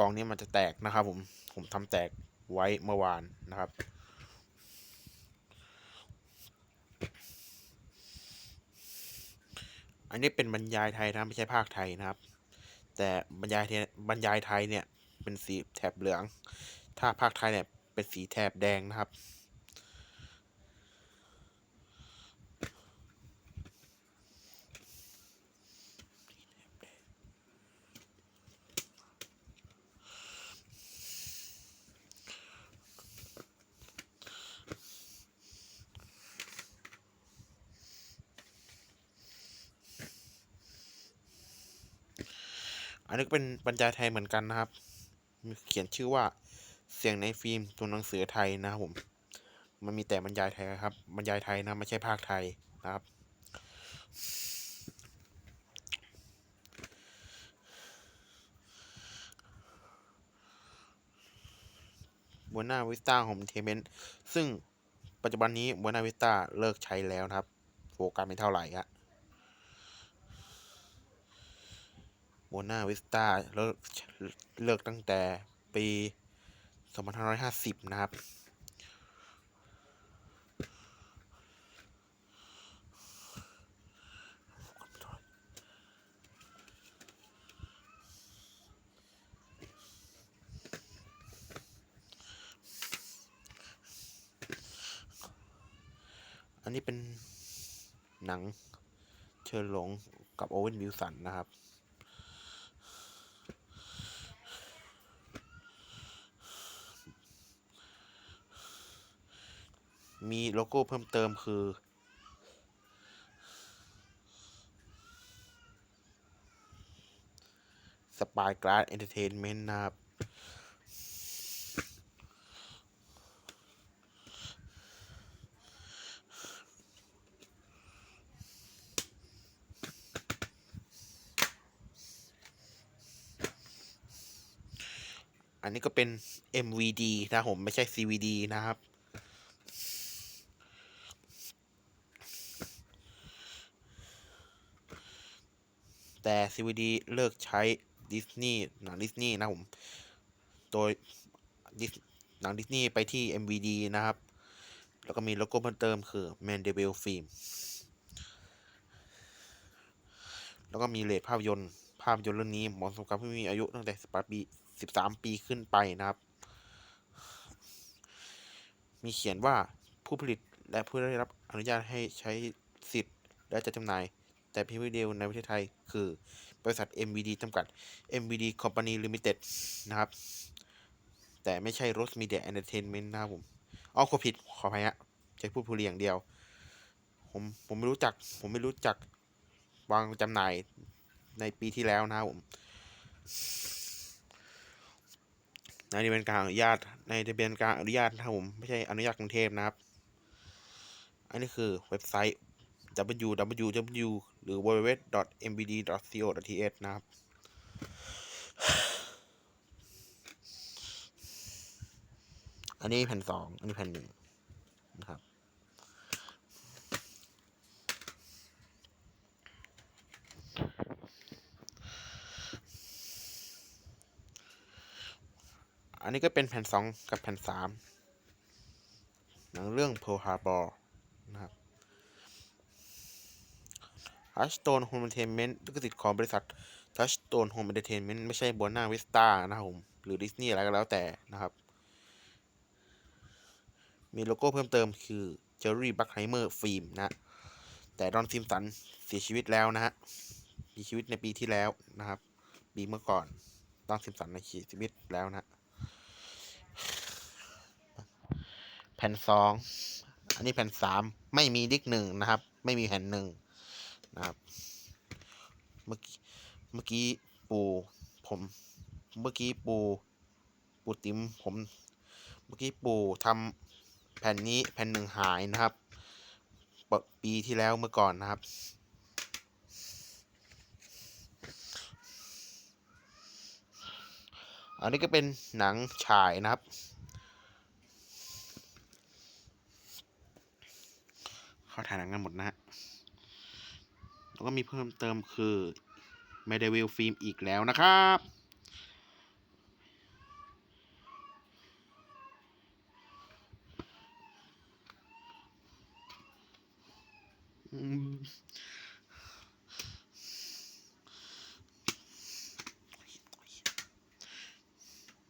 กล่องนี้มันจะแตกนะครับ ผม ผมทำแตกไว้เมื่อวานนะครับ อันนี้เป็นบรรยายไทยนะไม่ใช่ภาคไทยนะครับ แต่บรรยายบรรยายไทยเนี่ยเป็นสีแถบเหลือง ถ้าภาคไทยเนี่ยเป็นสีแถบแดงนะครับ อันนี้ก็เป็นบรรยายไทยเหมือนกันนะครับ มีเขียนชื่อว่าเสียงในฟิล์มตัวหนังสือไทยนะครับผม มันมีแต่บรรยายไทยครับ บรรยายไทยนะไม่ใช่ภาคไทยนะครับ บนหน้าวิสตาของเทเมนซึ่งปัจจุบันนี้บนหน้าวิสตาเลิกใช้แล้วนะครับ โฟกัสไม่เท่าไหร่อะบ นหน้าวิสตาเลิกเลิกตั้งแต่ปี 2550 นะครับ อันนี้เป็นหนังเชิญหลงกับโอเวนวิลสันนะครับ มีโลโก้เพิ่มเติมคือ สปายกรา s เอนเตอร์เทนเมนต์นะครับ อันนี้ก็เป็น MVD นะผม ไม่ใช่ CVD นะครับ แต่ CVD เลิกใช้ดิสนีย์หนังดิสนีย์นะผม โดยดิสหนังดิสนีย์ไปที่ MVD นะครับ แล้วก็มีโลโก้เพิ่มเติมคือ m a n d e v i l Film แล้วก็มีเลทภาพยนตร์ ภาพยนตร์เรื่องนี้เหมาะสำหรับผู้มีอายุตั้งแต่18ปี13 ปีขึ้นไปนะครับ มีเขียนว่าผู้ผลิตและผู้ได้รับอนุญาตให้ใช้สิทธิ์และจัดจำหน่าย แต่เพียงผู้เดียวในประเทศไทย คือบริษัท MVD จำกัด MVD Company Limited นะครับ แต่ไม่ใช่ Rose Media Entertainment นะครับผมอ๋อขอผิด ขออภัยฮะจะพูดผู้เรียอย่างเดียว ผมผมไม่รู้จัก ผมไม่รู้จักวางจำหน่ายในปีที่แล้วนะครับผมในทะเบียนการอนุญาตในทะเบียนการอนุญาตนะครับผมไม่ใช่อนุญาตกรุงเทพนะครับ อันนี้คือเว็บไซต์ www หรือ www.mbd.co.th นะครับ อันนี้แผ่นสอง อันนี้แผ่นหนึ่งนะครับ อันนี้ก็เป็นแผ่นสองกับแผ่นสามหนังเรื่อง Pearl Harbor นะครับ Touchstone Home Entertainment ลิขสิทธิ์ของบริษัท Touchstone Home Entertainment ไม่ใช่บนหน้าวิสตานะครับผม หรือดิสนีย์อะไรก็แล้วแต่นะครับ มีโลโก้เพิ่มเติมคือ Jerry Bruckheimer Film นะ แต่ดอนซิมสันเสียชีวิตแล้วนะฮะมีชีวิตในปีที่แล้วนะครับ ปีเมื่อก่อนดอนซิมสันเสียชีวิตแล้วนะแผ่นสอง อันนี้แผ่นสามไม่มีดิกหนึ่งนะครับ ไม่มีแผ่นหนึ่ง นะครับ เมื่อกี้เมื่อกี้ปูผม เมื่อกี้ปูปูติ๋มผม เมื่อกี้ปูทำแผ่นนี้แผ่นหนึ่งหายนะครับปปีที่แล้วเมื่อก่อนนะครับ อันนี้ก็เป็นหนังฉายนะครับเขาถ่ายหนังกันหมดนะฮะ แล้วก็มีเพิ่มเติมคือเมดเวลฟิล์มอีกแล้วนะครับ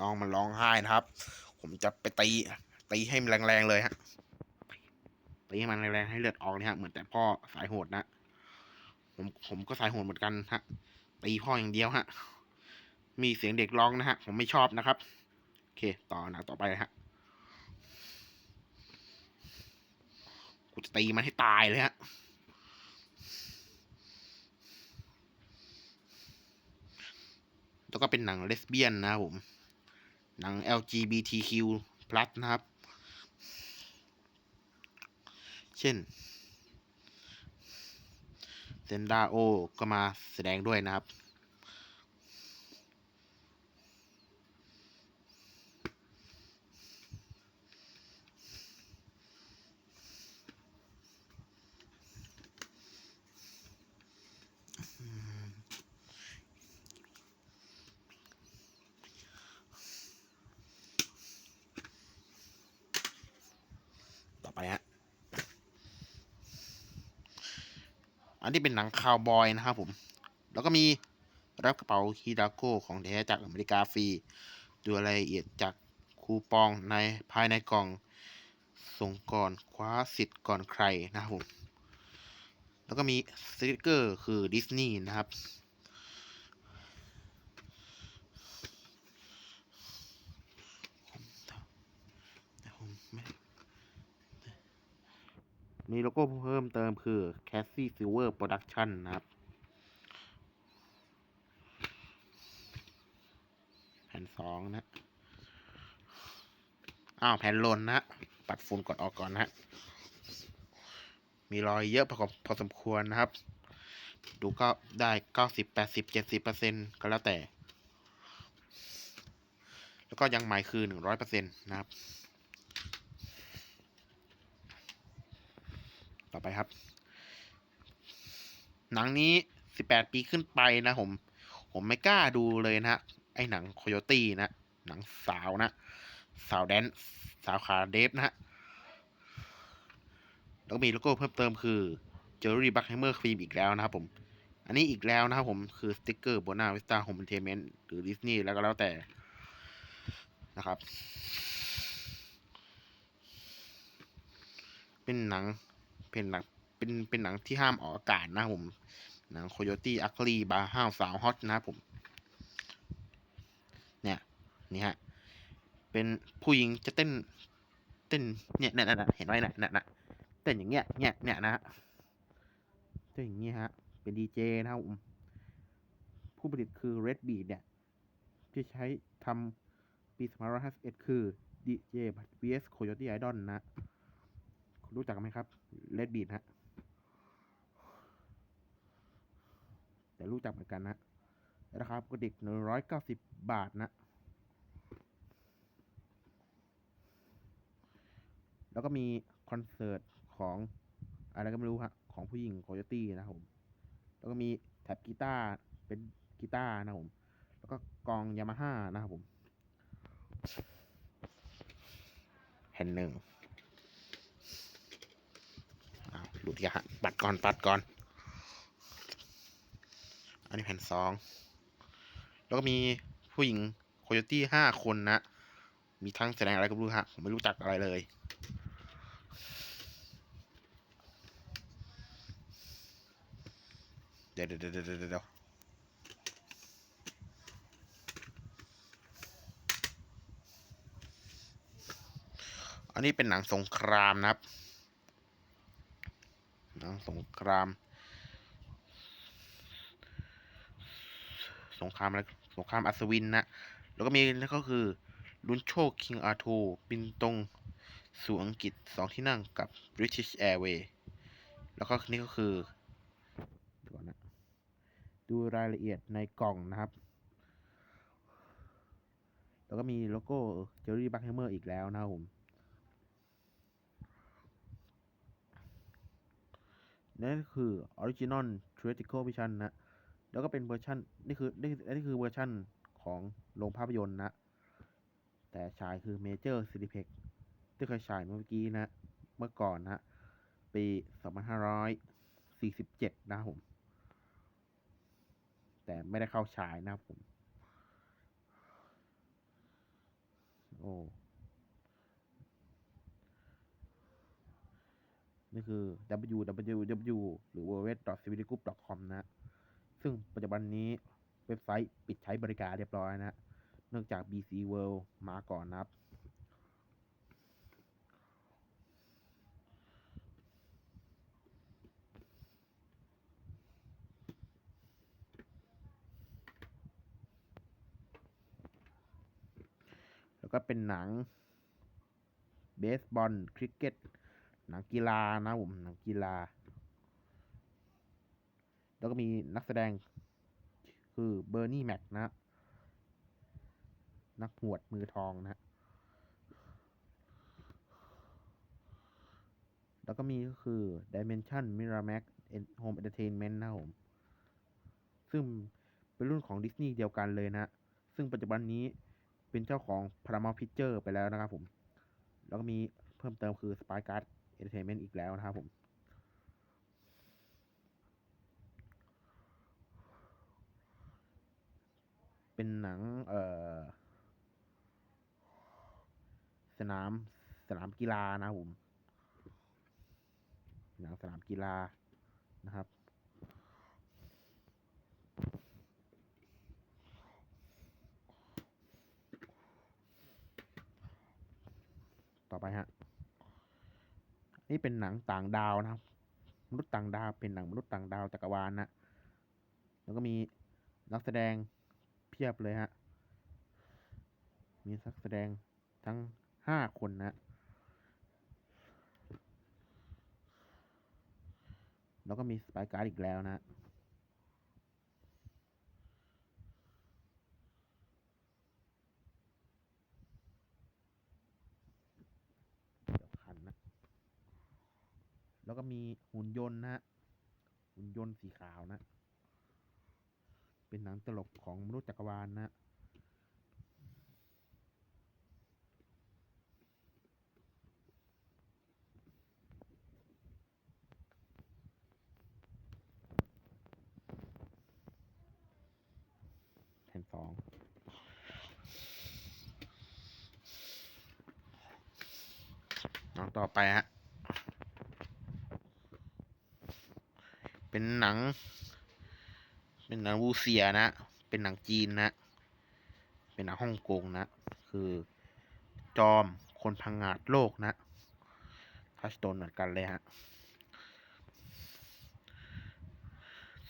น้องมันร้องไห้นะครับ ผมจะไปตี ตีให้มันแรงๆเลยฮะ ตีให้มันแรงๆให้เลือดออกเลยฮะ เหมือนแต่พ่อสายโหดนะ ผมผมก็สายโหดเหมือนกันฮะตีพ่ออย่างเดียวฮะ มีเสียงเด็กร้องนะฮะ ผมไม่ชอบนะครับ โอเค ต่อหนังต่อไปฮะ กูจะตีมันให้ตายเลยฮะ แล้วก็เป็นหนังเลสเบี้ยนนะผม หนัง LGBTQ+ นะครับ เช่น เซนดาโอก็มาแสดงด้วยนะครับ อันนี้เป็นหนังคาวบอยนะครับผม แล้วก็มีรับกระเป๋าฮิดาโกของแท้จากอเมริกาฟรีดูรายละเอียดจากคูปองในภายในกล่องส่งก่อนคว้าสิทธิ์ก่อนใครนะครับผม แล้วก็มีสติกเกอร์คือดิสนีย์นะครับ แต่ผมไม่ มีโลโก้เพิ่มเติมคือ Cassie Silver Production นะครับ แผ่นสองนะ อ้าวแผ่นลนนะ ปัดฝุ่นกดออกก่อนนะมีรอยเยอะพอพอสมควรนะครับ ดูก็ได้เก้าสิบแปดสิบเจ็ดสิบเปอร์เซ็นก็แล้วแต่ แล้วก็ยังหม่คือหนึ่งร้อยเปอร์เซ็นต์นะครับ ต่อไปครับ หนังนี้สิบแปดปีขึ้นไปนะผม ผมไม่กล้าดูเลยนะฮะไอหนังโคโยตี้นะ หนังสาวนะ สาวแดนสาวขาเดฟนะฮะแล้วมีโลโก้เพิ่มเติมคือเจอรี่บัคไฮเมอร์ครีมอีกแล้วนะครับผม อันนี้อีกแล้วนะครับผมคือสติกเกอร์โบนาวิสตาโฮมเอนเทเมนต์หรือดิสนีย์แล้วก็แล้วแต่นะครับ เป็นหนัง เป็นหนังเป็นเป็นหนังที่ห้ามออกอากาศนะผมหนังโคโยตี้อัคลีบาร์ห้าวสาวฮอตนะผม เนี่ยนี่ฮะเป็นผู้หญิงจะเต้น เต้นเนี่ยเนี่ยเนี่ยเห็นไหมเนี่ยเนี่ยเนี่ยเต้นอย่างเงี้ยเนี่ยเนี่ยนะฮะเต้นอย่างเงี้ยฮะเป็นดีเจนะครับผมผู้ผลิตคือ Red Beat เนี่ย ที่ใช้ทำปี2551คือ DJ vs Coyote Idol นะรู้จักไหมครับ Red Beat ฮะ แต่รู้จักเหมือนกันนะราคาปกติหนึ่งร้อยเก้าสิบบาทนะ แล้วก็มีคอนเสิร์ตของอะไรก็ไม่รู้ฮะ ของผู้หญิงโคโยตี้นะครับผม แล้วก็มีแท็บกีตาร์เป็นกีตาร์นะครับผม แล้วก็กองยามาฮ่านะครับผมแผ่นหนึ่งอ้าว หลุดอีกฮะปัดก่อนปัดก่อน อันนี้แผ่นสอง แล้วก็มีผู้หญิงโคโยตี้ห้าคนนะ มีทั้งแสดงอะไรก็ไม่รู้ฮะ ผมไม่รู้จักอะไรเลยเดี๋ยวเดี๋ยวเดี๋ยวเดี๋ยวเดี๋ยวอันนี้เป็นหนังสงครามนะครับ หนังสงคราม สงครามอะไรสงครามอัศวินนะแล้วก็มีนั่นก็คือลุนโชคคิงอาร์ทูบินตรงสู่อังกฤษสองที่นั่งกับ British Airways แล้วก็นี่ก็คือเดี๋ยวก่อนนะดูรายละเอียดในกล่องนะครับ แล้วก็มีโลโก้เจอรี่บัคแฮมเมอร์อีกแล้วนะครับผม นั่นคือ Original Theatrical Vision นะ แล้วก็เป็นเวอร์ชันนี่คือนี่นี่คือเวอร์ชันของโรงภาพยนตร์นะ แต่ฉายคือ Major c i n e p e x ที่เคยฉายเมื่อกี้นะ เมื่อก่อนนะ ปี 2547 นะครับผม แต่ไม่ได้เข้าฉายนะผม โอ้ นี่คือ www หรือ www.civilgroup.com นะซึ่งปัจจุบันนี้เว็บไซต์ปิดใช้บริการเรียบร้อยนะเนื่องจาก BC World มาก่อนนะครับ แล้วก็เป็นหนังเบสบอลคริกเก็ต หนังกีฬานะผมหนังกีฬา แล้วก็มีนักแสดงคือเบอร์นี่แม็กนะนักหวดมือทองนะ แล้วก็มีก็คือ Dimension Miramax Home Entertainment นะผม ซึ่งเป็นรุ่นของดิสนีย์เดียวกันเลยนะ ซึ่งปัจจุบันนี้เป็นเจ้าของ Paramount Picture ไปแล้วนะครับผม แล้วก็มีเพิ่มเติมคือ Spy Guard Entertainment อีกแล้วนะครับผมเป็นหนัง เอ่อ สนาม สนามกีฬานะครับผม หนังสนามกีฬานะครับ ต่อไปฮะ นี่เป็นหนังต่างดาวนะครับมนุษย์ต่างดาวเป็นหนังมนุษย์ต่างดาวจักรวาลนะแล้วก็มีนักแสดงเพียบเลยฮะ มีนักแสดงทั้งห้าคนนะแล้วก็มีสปายการ์ดอีกแล้วนะ เดี๋ยวคันนะ แล้วก็มีหุ่นยนต์นะฮะหุ่นยนต์สีขาวนะ เป็นหนังตลกของมนุษย์จักรวาลนะ แผ่นสอง หนังต่อไปฮะ เป็น หนัง เป็นหนังวูเซียนะ เป็นหนังจีนนะ เป็นหนังฮ่องกงนะ คือจอมคนพังงาดโลกนะทัชโตนเหมือนกันเลยฮะ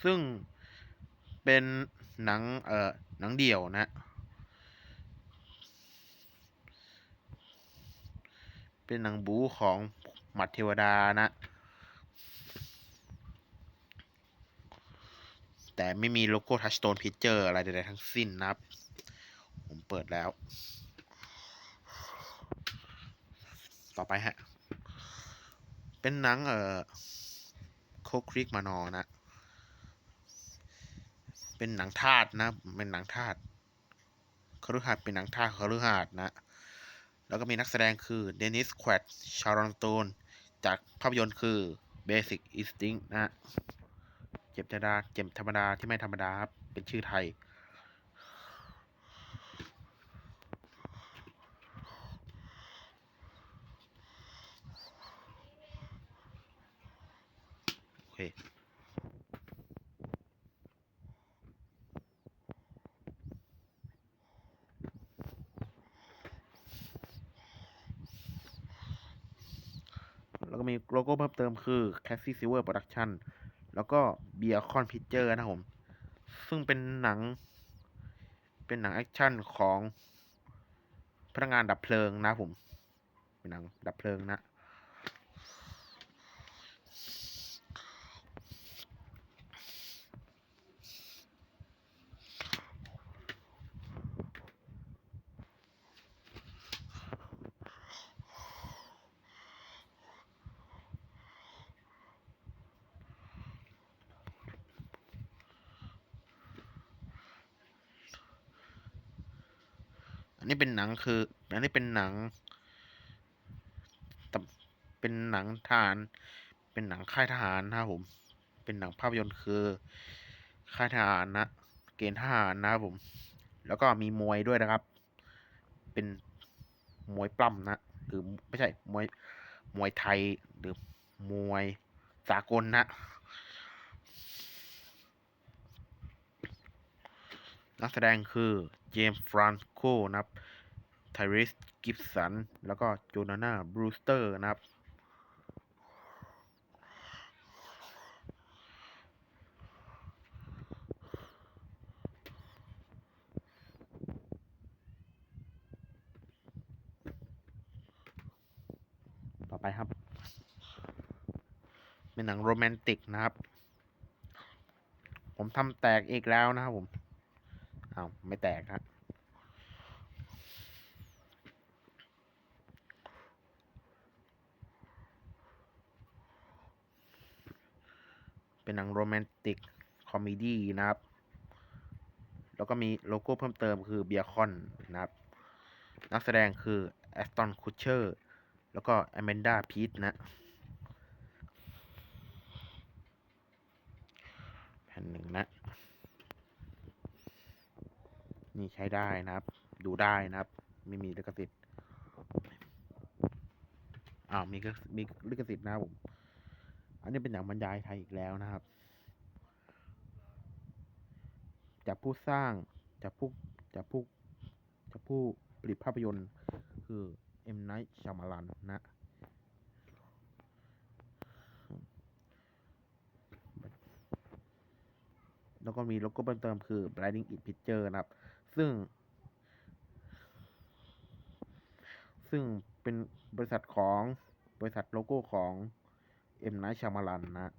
ซึ่งเป็นหนัง เอ่อ หนังเดี่ยวนะ เป็นหนังบูของหมัดเทวดานะ แต่ไม่มีโลโก้ทัชโตนพิเจอร์อะไรใดๆทั้งสิ้นนะครับ ผมเปิดแล้ว ต่อไปฮะ เป็นหนังเอ่อโคคริกมานอนะ เป็นหนังทาสนะ เป็นหนังทาสคฤหัสถ์เป็นหนังทาสคฤหัสถ์นะ แล้วก็มีนักแสดงคือเดนิสแควดชารอนโตนจากภาพยนตร์คือ Basic Instinct นะ เจ็บธรรมดาเจ็บธรรมดาที่ไม่ธรรมดาครับ เป็นชื่อไทย โอเคแล้วก็มีโลโก้เพิ่มเติมคือ Cassie Silver Production แล้วก็เบียคอนพิเจอร์นะครับผม ซึ่งเป็นหนัง เป็นหนังแอคชั่นของพนักงานดับเพลิงนะผม เป็นหนังดับเพลิงนะ อันนี้เป็นหนังคือ อันนี้เป็นหนังตำเป็นหนังทหาร เป็นหนังค่ายทหารนะครับผม เป็นหนังภาพยนตร์คือค่ายทหารนะ เกณฑ์ทหารนะครับผม แล้วก็มีมวยด้วยนะครับ เป็นมวยปล้ำนะ หรือไม่ใช่มวยมวยไทยหรือมวยสากลนะนักแสดงคือ เจมส์ฟรานโคนะครับไทริสกิฟสัน แล้วก็โจนาน่าบรูสเตอร์นะครับ ต่อไปครับ เป็นหนังโรแมนติกนะครับ ผมทำแตกอีกแล้วนะครับผม อ้าวไม่แตกครับเป็นหนังโรแมนติกคอมเมดี้นะครับ แล้วก็มีโลโก้เพิ่มเติมคือเบียคอนนะครับ นักแสดงคือแอสตันคูเชอร์ แล้วก็แอมเบนดาพีทนะแผ่นหนึ่งนะ นี่ใช้ได้นะครับ ดูได้นะครับ ไม่มีลิขสิทธิ์อ้าวมีมีลิขสิทธิ์นะผม อันนี้เป็นหนังบรรยายไทยอีกแล้วนะครับ จากผู้สร้างจากผู้จากผู้จากผู้ผลิตภาพยนตร์ คือเอ็มไนท์ชามาลันนะแล้วก็มีโลโก้เพิ่มเติมคือ Blinding It Picture นะครับ ซึ่ง ซึ่งเป็นบริษัทของบริษัทโลโก้ของ M Night Shyamalan นะ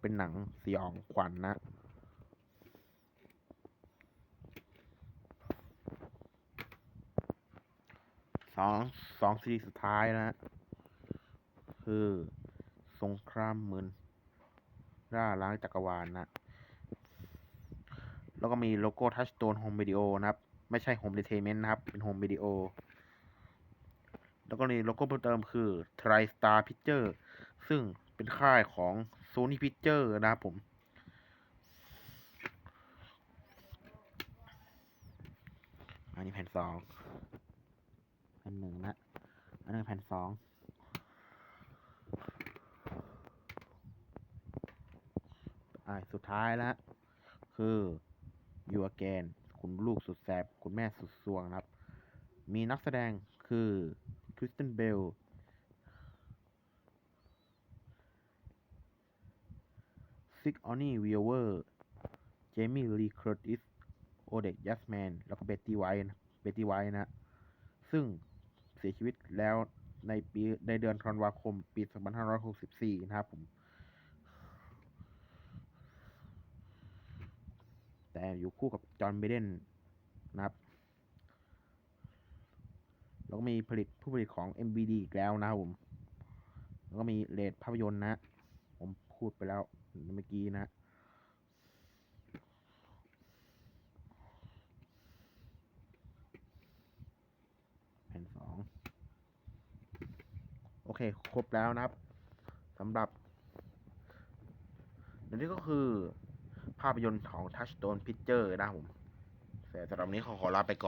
เป็นหนังสยองขวัญนนะสองสองซีสุดท้ายนะ คือ สงครามหมืน ร่าล้างจักรวาลนะ แล้วก็มีโลโก้ทัชโ t นโฮมวิดีโอนะครับ ไม่ใช่โฮม e ด t เ i เมนต์นะครับ เป็นโฮมวิดีโอ แล้วก็มีโลโก้เพิ่มเติมคือ TriStar Picture ซึ่งเป็นค่ายของ Sony Picture นะครับผมอันนี้แผ่นสองแผ่นหนึ่งนะ อันนี้แผ่นสอง อ่าสุดท้ายแล้วคือยูอแกนคุณลูกสุดแสบ คุณแม่สุดสวงครับ มีนักแสดงคือคริสตันเบลซิกออนนี่วิเวอร์เจมี่ลีคร์ติสโอเดกยัสแมนแล้วก็เบตตี้ไวท์เบตตี้ไวท์นะ ซึ่งเสียชีวิตแล้วในปีในเดือนธันวาคมปี 2564 นะครับผม แต่อยู่คู่กับจอห์นเบเดนนะครับ แล้วก็มีผลิตผู้ผลิตของ MBD อีกแล้วนะครับผม แล้วก็มีเลดภาพยนตร์นะ ผมพูดไปแล้วเมื่อกี้นะแผ่นสองโอเค ครบแล้วนะครับสำหรับ อันนี้ก็คือ ภาพยนตร์ของ Touchstone Picture นะครับผมแต่สำหรับนี้ขอขอลาไปก่อน